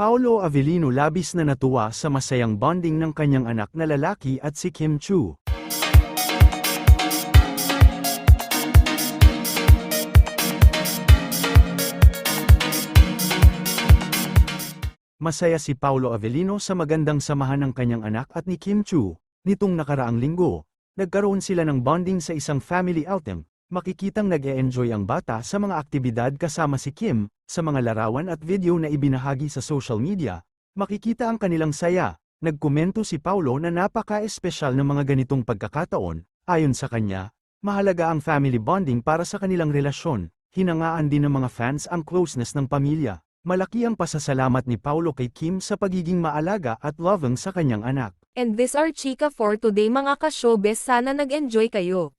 Paolo Avellino labis na natuwa sa masayang bonding ng kanyang anak na lalaki at si Kim Chu. Masaya si Paolo Avellino sa magandang samahan ng kanyang anak at ni Kim Chu. Nitong nakaraang linggo, nagkaroon sila ng bonding sa isang family outing. Makikitang nag-e-enjoy ang bata sa mga aktibidad kasama si Kim, sa mga larawan at video na ibinahagi sa social media. Makikita ang kanilang saya. Nagkomento si Paulo na napaka-espesyal ng mga ganitong pagkakataon. Ayon sa kanya, mahalaga ang family bonding para sa kanilang relasyon. Hinangaan din ng mga fans ang closeness ng pamilya. Malaki ang pasasalamat ni Paulo kay Kim sa pagiging maalaga at loving sa kanyang anak. And this are chika for today mga ka-showbiz sana nag-enjoy kayo.